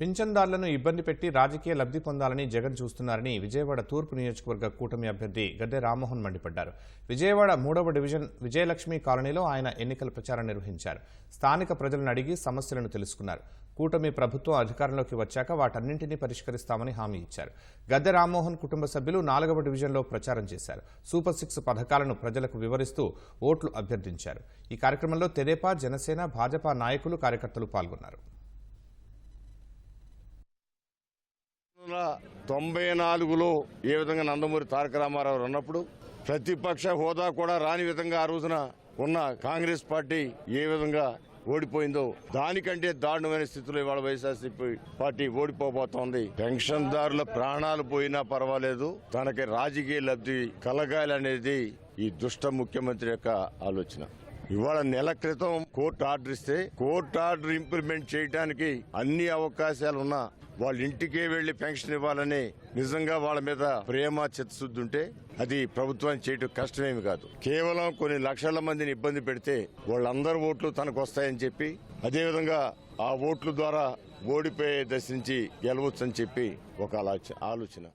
పింఛన్దారులను ఇబ్బంది పెట్టి రాజకీయ లబ్ధి పొందాలని జగన్ చూస్తున్నారని విజయవాడ తూర్పు నియోజకవర్గ కూటమి అభ్యర్థి గద్దె రామ్మోహన్ మండిపడ్డారు. విజయవాడ మూడవ డివిజన్ విజయలక్ష్మి కాలనీలో ఆయన ఎన్నికల ప్రచారం నిర్వహించారు. స్థానిక ప్రజలను అడిగి సమస్యలను తెలుసుకున్నారు. కూటమి ప్రభుత్వం అధికారంలోకి వచ్చాక వాటన్నింటినీ పరిష్కరిస్తామని హామీ ఇచ్చారు. గద్దె రామ్మోహన్ కుటుంబ సభ్యులు నాలుగవ డివిజన్లో ప్రచారం చేశారు. సూపర్ సిక్స్ పథకాలను ప్రజలకు వివరిస్తూ ఓట్లు అభ్యర్థించారు. ఈ కార్యక్రమంలో తెదేపా జనసేన భాజపా నాయకులు కార్యకర్తలు పాల్గొన్నారు. తొంభై నాలుగులో ఏ విధంగా నందమూరి తారక రామారావు ఉన్నప్పుడు ప్రతిపక్ష హోదా కూడా రాని విధంగా ఆ రోజున ఉన్న కాంగ్రెస్ పార్టీ ఏ విధంగా ఓడిపోయిందో దానికంటే దారుణమైన స్థితిలో ఇవాళ వైఎస్ఆర్సీపీ పార్టీ ఓడిపోబోతోంది. పెన్షన్దారుల ప్రాణాలు పోయినా పర్వాలేదు. తనకి రాజకీయ లబ్ధి కలగాలనేది ఈ దుష్ట ముఖ్యమంత్రి యొక్క ఆలోచన. ఇవాళ నెల క్రితం కోర్టు ఆర్డర్ ఇస్తే కోర్టు ఆర్డర్ ఇంప్లిమెంట్ చేయడానికి అన్ని అవకాశాలు ఉన్నా వాళ్ళ ఇంటికే వెళ్ళి పెన్షన్ ఇవ్వాలని నిజంగా వాళ్ళ మీద ప్రేమ చిత్తశుద్ధి ఉంటే అది ప్రభుత్వాన్ని చేయటం కష్టమేమి కాదు. కేవలం కొన్ని లక్షల మందిని ఇబ్బంది పెడితే వాళ్ళందరి ఓట్లు తనకు వస్తాయని చెప్పి అదేవిధంగా ఆ ఓట్ల ద్వారా ఓడిపోయే దశ నుంచి గెలవచ్చని చెప్పి ఒక ఆలోచన.